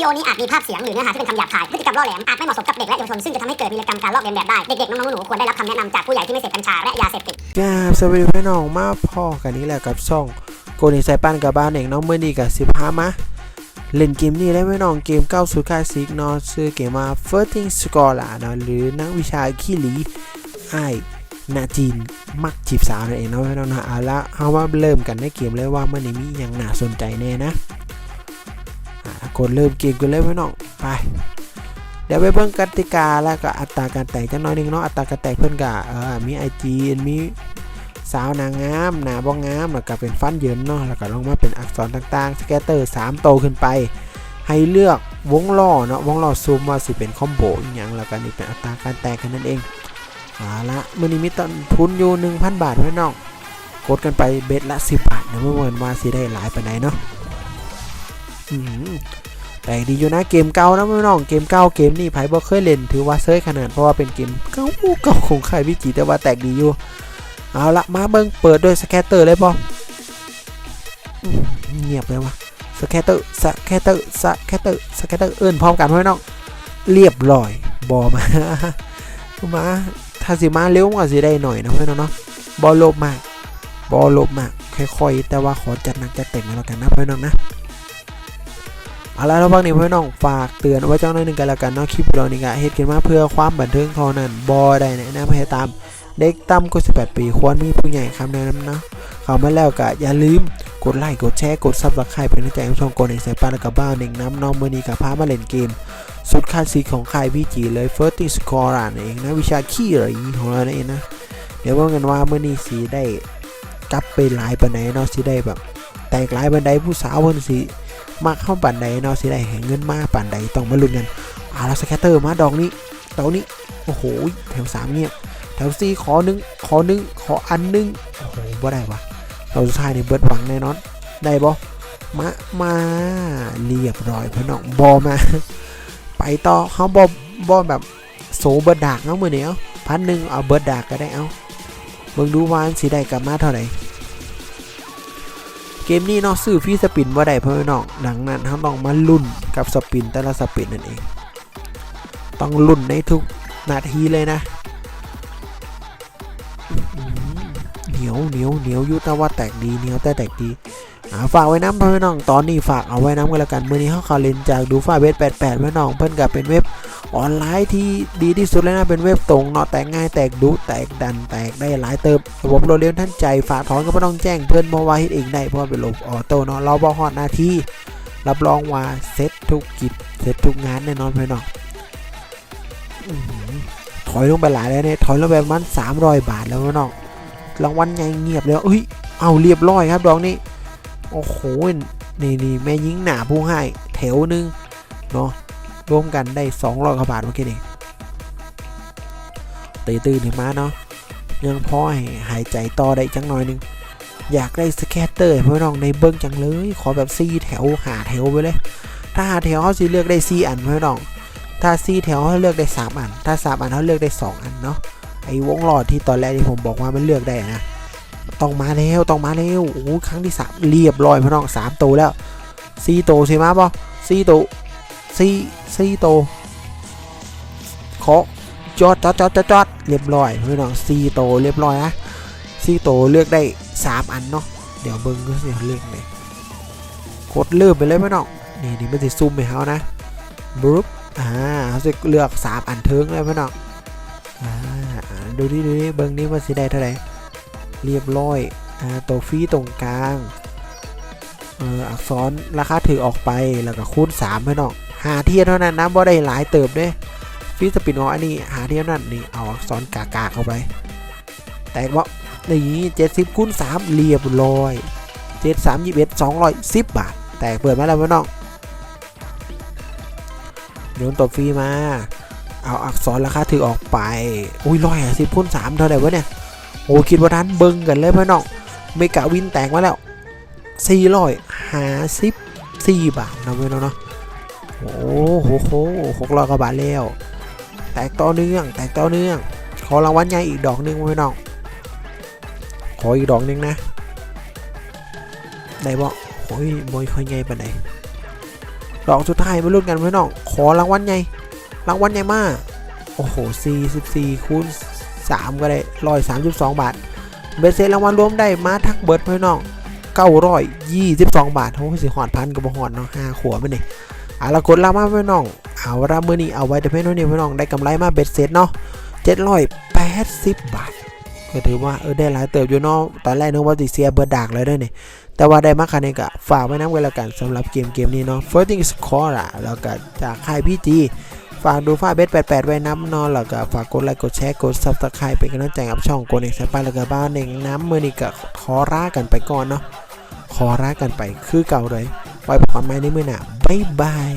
ดีโอนี้อาจมีภาพเสียงหรือเนื้อหาที่เป็นคำหยาบคาย พฤติกรรมล่อแหลมอาจไม่เหมาะสมกับเด็กและเยาวชนซึ่งจะทำให้เกิดวีกรรมการลอกเลียนแบบได้ เด็กๆน้องๆหนูๆควรได้รับคำแนะนำจากผู้ใหญ่ที่ไม่เสพกัญชาและยาเสพติดกราบสวัสดีพี่น้องมาพ่อกันนี้แหละกับช่องโกนิไซปันกับบ้านเองน้องเมื่อนี้กับสิบห้ามาเล่นเกมนี้แล้วพี่น้องเกมเก้าสู่คลาสสิกเนาะชื่อเกมว่า Firting Scholar เนาะหรือนักวิชาขี้หลีไอ้นาจีนมักจีบสาวนั่นเองเนาะพี่น้องนะเอาละเอาว่าเริ่มกันในเกมเลยว่ามันนี้มีอยังน่าสนใจแน่นะ อ่ากดเริ่มเกมกันเลยพี่น้องไปเดี๋ยวไปเบิ่งกติกาแล้วก็อัตราการแตกจังน้อยนึงเนาะอัตราการแตกเพิ่นก็เออมีไอจีมีสาวนางงามหนาบ่งงามแล้วก็เป็นฟันเยินเนาะแล้วก็ลงมาเป็นอักษรต่างๆสแกตเตอร์3โตขึ้นไป ให้เลือกวงล้อเนาะวงล้อซูมว่าสิเป็นคอมโบอย่างแล้วก็นี่เป็นอัตราการแตกแค่นั้นเองเอาละมือนี้มีต้นทุนอยู่ 1,000 บาทพี่น้องกดกันไปเบ็ดละ 10 บาทเดี๋ยวเมื่อวันมาสิได้หลายปานเนาะ แต่ดีอยู่นะเกมเก่านะพี่น้องเกมเก่าเกมนี้ไผบ่เคยเล่นถือว่าเซยขนาดเพราะว่าเป็นเกมเก่าเก่าของค่ายวิจิแต่ว่าแตกดีอยู่เอาละมาเบิ่งเปิดด้วยสแคตเตอร์เลยบ่อืมเงียบเลยวะสแคตเตอร์สแคตเตอร์สแคตเตอร์สแคตเตอร์เอิ้นพร้อมกันพี่น้องเรียบร้อยบอมามาถ้าสิมาเร็วก็สิได้หน่อยนะพี่น้องเนาะบอลบมากบอลบมากค่อยๆแต่ว่าขอจัดหนักจัดเต็มแล้วกันนะพี่น้องนะ เอาละระหว่างนี้พี่น้องฝากเตือนไว้เจ้าหน่อยหนึ่งกันแล้วกันเนาะคลิปเรานี่ก็เฮ็ดขึ้นมาเพื่อความบันเทิงเท่านั้นบ่ได้แนะนำให้ตามเด็กต่ำกว่า18 ปีควรมีผู้ใหญ่คำแนะนำเนาะเข้ามาแล้วก็อย่าลืมกดไลค์กดแชร์กดซับสไครป์เป็นกำลังใจให้ช่องโกในสายปานและกับบ้านหนึ่งน้ำน้องมือนี้ก็พามาเล่นเกม สุดคลาสสิกของค่ายพี่จีเลย First Score นั่นเองนะวิชาขี้เหร่ของเรานั่นเองนะ เดี๋ยวว่ากันว่ามือนี้สิได้กลับไปหลายปานไหนเนาะสิได้แบบ แตกหลายบันไดผู้สาวเพิ่นสิ มาเข้าปันใดเนาะสิได้แห่งเงินมาปันใดต้องมาลุ้นกันเอาละสแคตเตอร์มาดอกนี้ดอกนี้โอ้โหแถวสามเนี่ยแถวสี่ขอหนึ่งขอหนึ่งขออันหนึ่งโอ้โหบ่ได้วะเราสุดท้ายนี่เบิดหวังแน่นอน ได้บ่มามาเรียบร้อยพี่น้องบอมา ไปต่อเขาบอบอแบบโซเบิดดากเนาะมือเนี้ยพันหนึ่งเอาเบิดดากก็ได้เอาเบิ่งดูวานสิได้กลับมาเท่าไหร่ กมนี้เนาะซื้อฟรีสปินว่าได้เพื่อนน้องดังนั้นเราต้องมาลุ้นกับสปินแต่ละสปินนั่นเอง ต้องลุ้นในทุกนาทีเลยนะเหนียวเหนียวเหนียวยุตว่าแตกดีเหนียวแต่แตกดีฝากไว้น้ำเพื่อนน้องตอนนี้ฝากเอาไว้น้ำกันแล้วกันเมื่อนี้เขาเขาเล่นจากดูฟ้าเว็บ88เพื่อนน้องเพื่อนกับเป็นเว็บ ออนไลน์ที่ดีที่สุดเลยนะ เป็นเว็บตรงเนาะแตกง่ายแตกดุแตกดันแตกได้หลายเติมระบบโรดเร็วทันใจฝากถอนก็ไม่ต้องแจ้งเพื่อนเพราะว่าเฮ็ดเองได้เพราะเป็นระบบออโต้เนาะเราบอฮอดหน้าที่รับรองว่าเซ็ตทุกกิจเซ็ตทุกงานแน่นอนเพื่อนเนาะถอยลงไปหลายแล้วเนี่ยถอยลงไปประมัน300บาทแล้วเพื่อนเนาะรางวัลใหญ่เงียบแล้วเอ้ยเอาเรียบร้อยครับดอกนี้โอ้โหนี่นี่แม่ยิงหนาผู้ให้แถวหนึงเนาะ รวมกันได้200กว่าบาทเมื่อกี้นี่ตีตื่นขึ้นมาเนาะยังพอให้หายใจต่อได้จังหน่อยหนึงอยากได้สแคตเตอร์ให้พี่น้องในเบิ้งจังเลย ขอแบบซีแถวหาแถวไปเลย ถ้าหาแถวเขาสิเลือกได้ซีอันพี่น้อง ถ้าซีแถวเขาเลือกได้สามอัน ถ้าสามอันเขาเลือกได้สองอันเนาะไอ้วงหลอดที่ตอนแรกที่ผมบอกว่ามันเลือกได้นะต้องมาแล้วต้องมาแล้วโอ้ครั้งที่สามเรียบร้อยพี่น้องสามตัวแล้วซีโตวใช่ไหมป่ะซีโตว ซีซีโตวขอจอดจอดจอดจอดจอดเรียบร้อยพี่น้องซีโตเรียบร้อยนะซีโตเลือกได้สามอันเนาะเดี๋ยวเบิ้งก็สิเลือกเลยกดเริ่มไปเลยพี่น้องนี่นี่มันจะซูมไปเขานะบรุ๊ปอ่าเขาจะเลือกสามอันเทิงเลยพี่น้องอ่าดูดิดูดิเบิ้งนี่มันสิได้เท่าไหร่เรียบร้อยอ่าตัวฟีตรงกลางเอออักษรราคาถือออกไปแล้วก็คูณสามพี่น้อง หาเทียนเท่านั้นนะบ่ได้หลายเติบเด้ฟีสปินของอันนี้หาเทียมนั่นนี่เอาอักษรกากาเข้าไป แต่ว่านี่เจ็ดสิบคูณสามเรียบร้อยเจ็ดสามยี่สิบเอ็ดสองร้อยสิบบาท แต่เปิดมาแล้วพี่น้องโยนตัวฟรีมา เอาอักษรราคาถือออกไป อุ้ยร้อยสิบคูณสามเท่าไหร่วะเนี่ยโอ้คิดว่าทันเบิ้งกันเลยพี่น้องเมกะวินแตกมาแล้วสี่ร้อยห้าสิบสี่บาทนะพี่น้องเนาะ โอ้โหโหหกร้อยกว่าบาทแล้ว แตกต่อเนื่อง แตกต่อเนื่อง ขอรางวัลใหญ่อีกดอกหนึงไว้น้อง ขออีกดอกหนึงนะ ได้บ่โอ้ยบอยค่อยใหญ่ปานใดดอกสุดท้ายมาลุ้นกันพี่น้อง ขอรางวัลใหญ่ รางวัลใหญ่มาก โอ้โห44คูณ3ก็ได้132บาท เบสเซ็ตรางวัลรวมได้มาทักเบิร์ดพี่น้อง922บสองบาทโอ้โหสิหอดพันกับบหอดเนาะห้าขวบมันนี่ เอาละกดละมาพี่น้อง เอาละมือนี้เอาไว้เดี๋ยวพี่น้องนี่พี่น้องได้กำไรมาเบ็ดเซ็ตเนาะ780บาท ก็ถือว่าเออได้หลายเติบอยู่เนาะตอนแรกนึกว่าติเสียเบิร์ดดากเลยด้วยนี่แต่ว่าได้มาคันนี้ก็ฝากไว้น้ำกันแล้วกันสำหรับเกมเกมนี้เนาะ Fighting Score อะแล้วก็จากค่ายพี่จีฝากดูฝ้าเบส88 ไว้น้ำเนอนแล้วก็ฝากกดไลค์กดแชร์กด Subscribe เป็นกำลังใจกับช่องกนเอกสายปานแล้วก็บ้านเองน้ำมือนี้ก็ขอร่ากันไปก่อนเนาะขอร่ากันไปคือเก่าเลยไว้พรใหม่ในมือหนา บ๊ายบาย